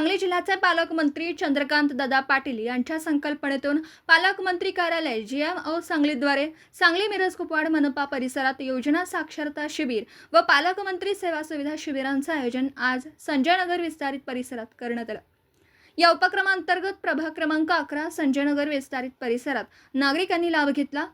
सांगली जिल्ह्याचे पालकमंत्री चंद्रकांत दादा पाटील यांच्या संकल्पनेतून पालकमंत्री कार्यालय जी एम ओ सांगलीद्वारे सांगली मिरज कुपवाड मनपा परिसरात योजना साक्षरता शिबिर व पालकमंत्री सेवा सुविधा शिबिरांचं आयोजन आज संजयनगर विस्तारित परिसरात करण्यात आलं. या उपक्रमांतर्गत प्रभाग क्रमांक अकरा संजयनगर विस्तारित परिसरात नागरिकांनी लाभ घेतला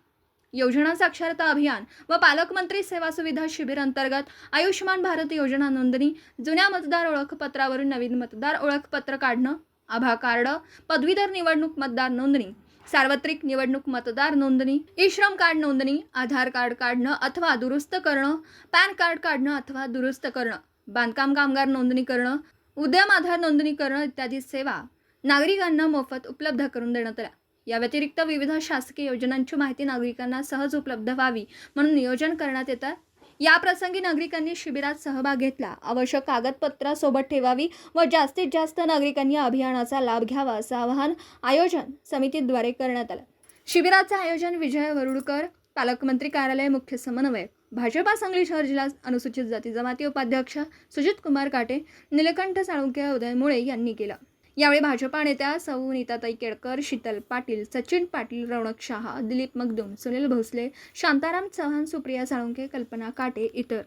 योजना साक्षरता अभियान व पालकमंत्री सेवा सुविधा शिबिर अंतर्गत आयुष्यमान भारत योजना नोंदणी जुन्या मतदार ओळखपत्रावरून नवीन मतदार ओळखपत्र काढणं आभा कार्ड पदवीधर निवडणूक मतदार नोंदणी सार्वत्रिक निवडणूक मतदार नोंदणी ई श्रम कार्ड नोंदणी आधार कार्ड काढणं अथवा दुरुस्त करणं पॅन कार्ड काढणं अथवा दुरुस्त करणं बांधकाम कामगार नोंदणी करणं उद्यम आधार नोंदणी करणं इत्यादी सेवा नागरिकांना मोफत उपलब्ध करून देण्यात आल्या. या व्यतिरिक्त विविध शासकीय योजनांची माहिती नागरिकांना सहज उपलब्ध व्हावी म्हणून नियोजन करण्यात येतं. या प्रसंगी नागरिकांनी शिबिरात सहभाग घेतला. आवश्यक कागदपत्र सोबत ठेवावी व जास्तीत जास्त नागरिकांनी अभियानाचा लाभ घ्यावा असं आवाहन आयोजन समितीद्वारे करण्यात आलं. शिबिराचं आयोजन विजय वरुडकर पालकमंत्री कार्यालय मुख्य समन्वयक भाजपा सांगली शहर जिल्हा अनुसूचित जाती जमाती उपाध्यक्ष सुजित कुमार काटे निलकंठ साळुंके उदय मुळे यांनी केलं. यावेळी भाजपा नेत्या सौ नीताताई केळकर शीतल पाटील सचिन पाटील रौनक शहा दिलीप मगदुम सुनील भोसले शांताराम चव्हाण सुप्रिया साळुंके कल्पना काटे इतर।